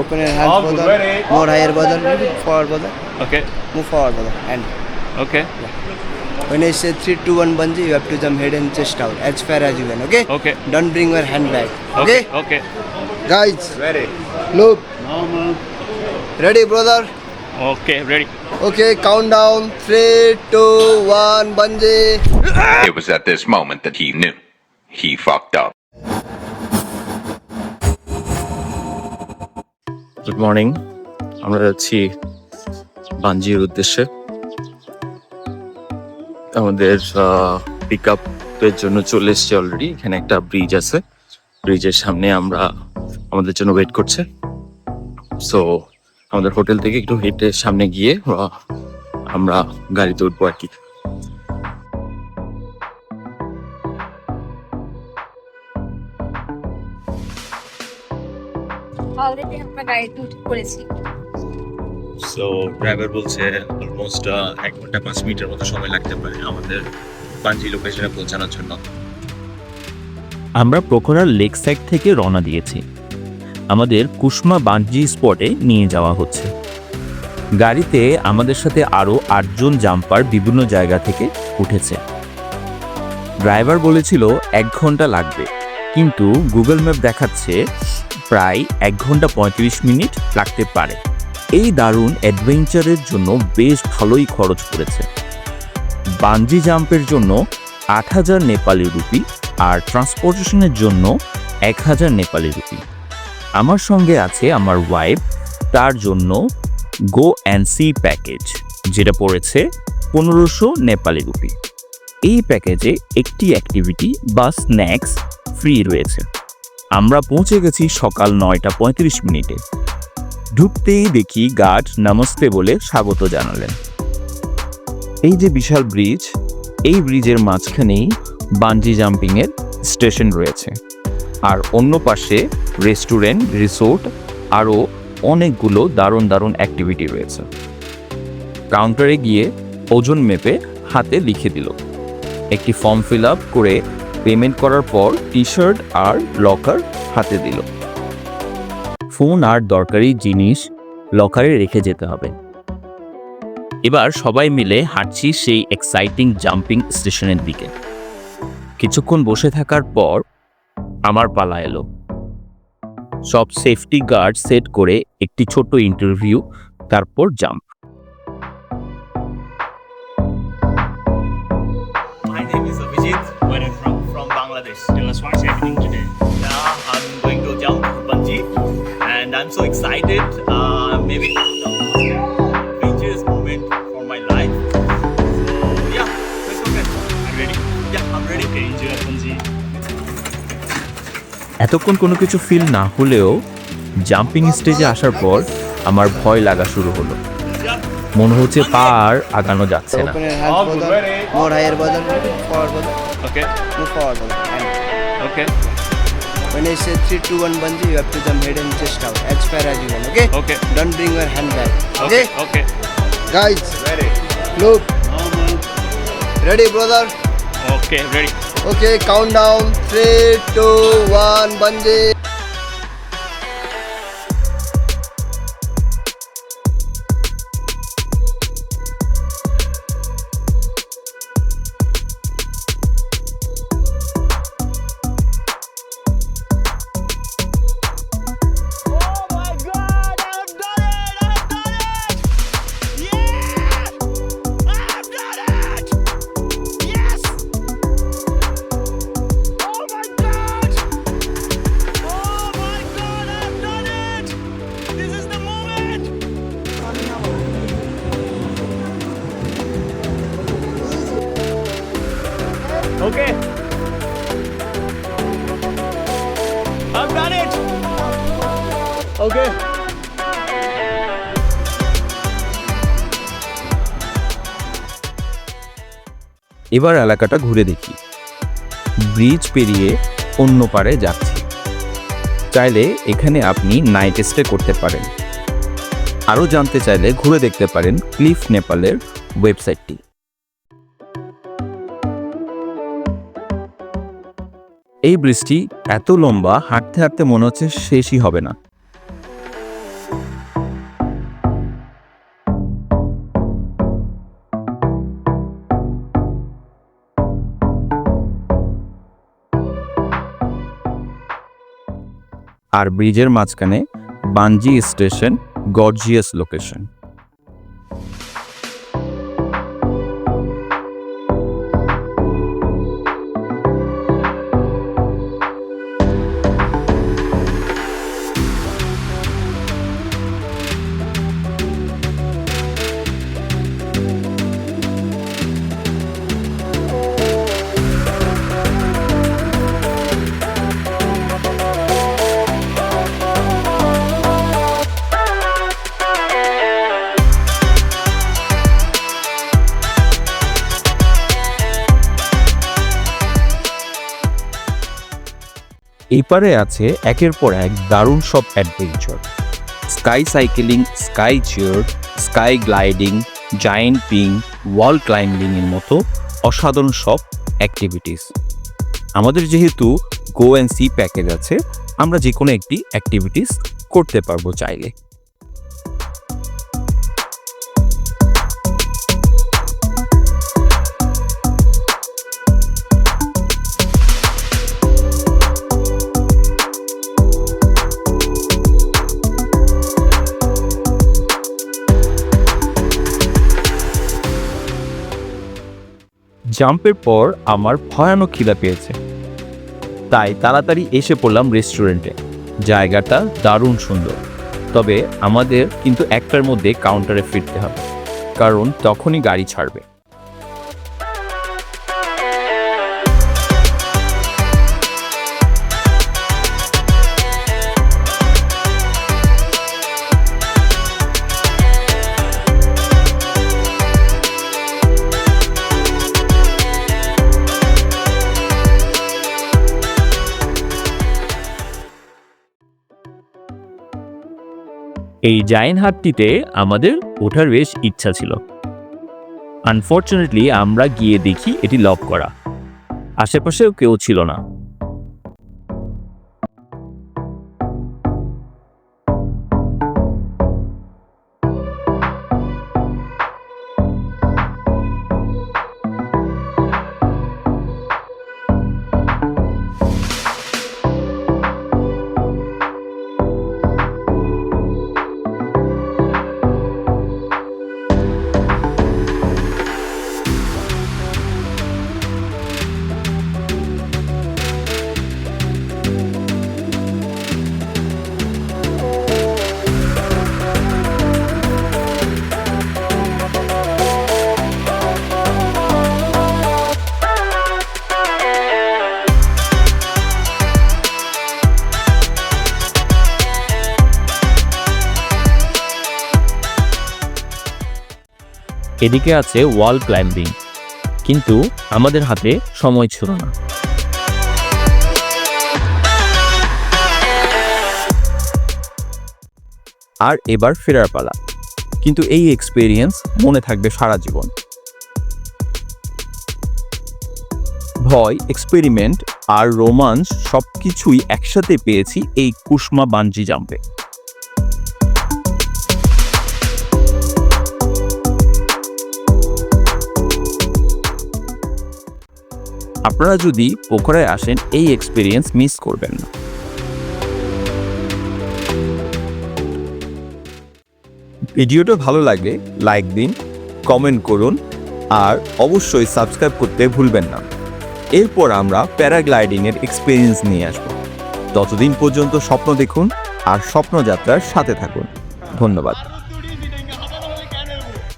open your hands, All good, brother. ready? More higher, brother. Little bit forward, brother. Okay. Move forward, brother. And Okay. when I say three, two, one bungee, you have to jump head and chest out as far as you can. Okay? Okay. Don't bring your hand back. Okay. Okay. Guys, Ready. look. Ready, brother? Okay. Ready. Okay, countdown. Three, two, one, bungee. It was at this moment that he knew. He fucked up. Good morning আমরা যাচ্ছি বাঞ্জির উদ্দেশ্যে। আমাদের pick আপের জন্য চলে এসছি already এখানে একটা ব্রিজ আছে। ব্রিজের সামনে আমরা আমাদের জন্য ওয়েট করছে। সো আমাদের হোটেল থেকে একটু হেঁটে সামনে গিয়ে আমরা গাড়িতে উঠবো আর কি। অলরেডি আমরা গাড়িতে উঠে পড়েছি সো ড্রাইভার বলছে অলমোস্ট এক ঘণ্টা পাঁচ মিনিটের মতো সময় লাগতে পারে আমাদের বাঞ্জি লোকেশনে পৌঁছানোর জন্য। আমরা পোখরার লেক সাইড থেকে রওনা দিয়েছি। আমাদের কুসমা বাঞ্জি স্পটে নিয়ে যাওয়া হচ্ছে। গাড়িতে আমাদের সাথে আরও আটজন জাম্পার বিভিন্ন জায়গা থেকে উঠেছে। ড্রাইভার বলেছিল এক ঘণ্টা লাগবে। কিন্তু গুগল ম্যাপ দেখাচ্ছে প্রায় এক ঘণ্টা পঁয়ত্রিশ মিনিট লাগতে পারে। এই দারুণ অ্যাডভেঞ্চারের জন্য বেশ ভালোই খরচ পড়েছে। বাঞ্জি জাম্পের জন্য আট হাজার নেপালি রুপি আর ট্রান্সপোর্টেশনের জন্য এক হাজার নেপালি রুপি। আমার সঙ্গে আছে আমার ওয়াইফ, তার জন্য গো অ্যান্ড সি প্যাকেজ যেটা পড়েছে পনেরোশো নেপালি রুপি। এই প্যাকেজে একটি অ্যাক্টিভিটি বা স্ন্যাক্স ফ্রি রয়েছে। আমরা পৌঁছে গেছি সকাল নয়টা পঁয়ত্রিশ মিনিটে। ঢুকতেই দেখি গার্ড নমস্তে বলে স্বাগত জানালেন। এই যে বিশাল ব্রিজ, এই ব্রিজের মাঝখানেই বাঞ্জি জাম্পিংয়ের স্টেশন রয়েছে। আর অন্য পাশে রেস্টুরেন্ট, রিসোর্ট আরও অনেকগুলো দারুণ দারুণ অ্যাক্টিভিটি রয়েছে। কাউন্টারে গিয়ে ওজন মেপে হাতে লিখে দিল। একটি ফর্ম ফিল আপ করে পেমেন্ট করার পর টি শার্ট আর লকার হাতে দিল। ফোন আর দরকারি জিনিস লকারে রেখে যেতে হবে। এবার সবাই মিলে হাঁটছি সেই এক্সাইটিং জাম্পিং স্টেশনের দিকে। কিছুক্ষণ বসে থাকার পর আমার পালা এলো। সব সেফটি গার্ড সেট করে একটি ছোট ইন্টারভিউ তারপর jump Bangladesh. Tell us what's happening today. Yeah, I'm going to jump bungee, and I'm so excited. Uh, maybe the most adventurous moment for my life. So yeah, let's go guys. I'm ready. Yeah, I'm ready. Okay, enjoy bungee. এতক্ষণ কোনো কিছু feel না হলেও jumping স্টেজে আসার পর আমার ভয় লাগা শুরু হলো মনে হচ্ছে পা আর আগানো যাচ্ছে না Okay. When I say three, two, one bungee, you have to jump head and chest out as far as you can. Okay? Okay. Don't bring your hand back. Okay. Okay. Guys, Ready. look. Ready, brother? Okay. Ready. Okay, countdown. Three, two, one, bungee. I've done it! Okay. এবার এলাকাটা ঘুরে দেখি। Bridge পেরিয়ে অন্য পারে যাচ্ছি। চাইলে এখানে আপনি নাইট স্টে করতে পারেন। আরও জানতে চাইলে ঘুরে দেখতে পারেন ক্লিফ নেপালের ওয়েবসাইটটি। এই বৃষ্টি এত লম্বা, হাঁটতে হাঁটতে মনে হচ্ছে শেষই হবে না। আর ব্রিজের মাঝখানে বানজি স্টেশন, গর্জিয়াস লোকেশন। এই পারে আছে একের পর এক দারুণ সব adventure sky cycling sky chair sky gliding giant ping wall climbing এর মতো অসাধারণ সব অ্যাক্টিভিটিস আমাদের যেহেতু গো অ্যান্ড সি প্যাকেজ আছে, আমরা যে কোনো একটি অ্যাক্টিভিটিস করতে পারব চাইলে। জাম্পের পর আমার ভয়ানক খিদা পেয়েছে। তাই তাড়াতাড়ি এসে পড়লাম রেস্টুরেন্টে। জায়গাটা দারুণ সুন্দর। তবে আমাদের কিন্তু একটার মধ্যে কাউন্টারে ফিরতে হবে। কারণ তখনই গাড়ি ছাড়বে। এই জায়েন্ট হাটটিতে আমাদের ওঠার বেশ ইচ্ছা ছিল। আনফর্চুনেটলি আমরা গিয়ে দেখি এটি লক করা। আশেপাশেও কেউ ছিল না। এদিকে আছে ওয়াল ক্লাইম্বিং। কিন্তু আমাদের হাতে সময় ছিল না। আর এবার ফেরার পালা। কিন্তু এই এক্সপেরিয়েন্স মনে থাকবে সারা জীবন। ভয় এক্সপেরিমেন্ট আর রোমাঞ্চ সবকিছুই একসাথে পেয়েছি এই কুসমা বানজি জাম্পে আপনারা যদি পোখরায় আসেন, এই এক্সপিরিয়েন্স মিস করবেন না। ভিডিওটা ভালো লাগলে লাইক দিন কমেন্ট করুন, আর অবশ্যই সাবস্ক্রাইব করতে ভুলবেন না। এরপর আমরা প্যারাগ্লাইডিংয়ের এক্সপিরিয়েন্স নিয়ে আসব। ততদিন পর্যন্ত স্বপ্ন দেখুন আর স্বপ্নযাত্রার সাথে থাকুন। ধন্যবাদ।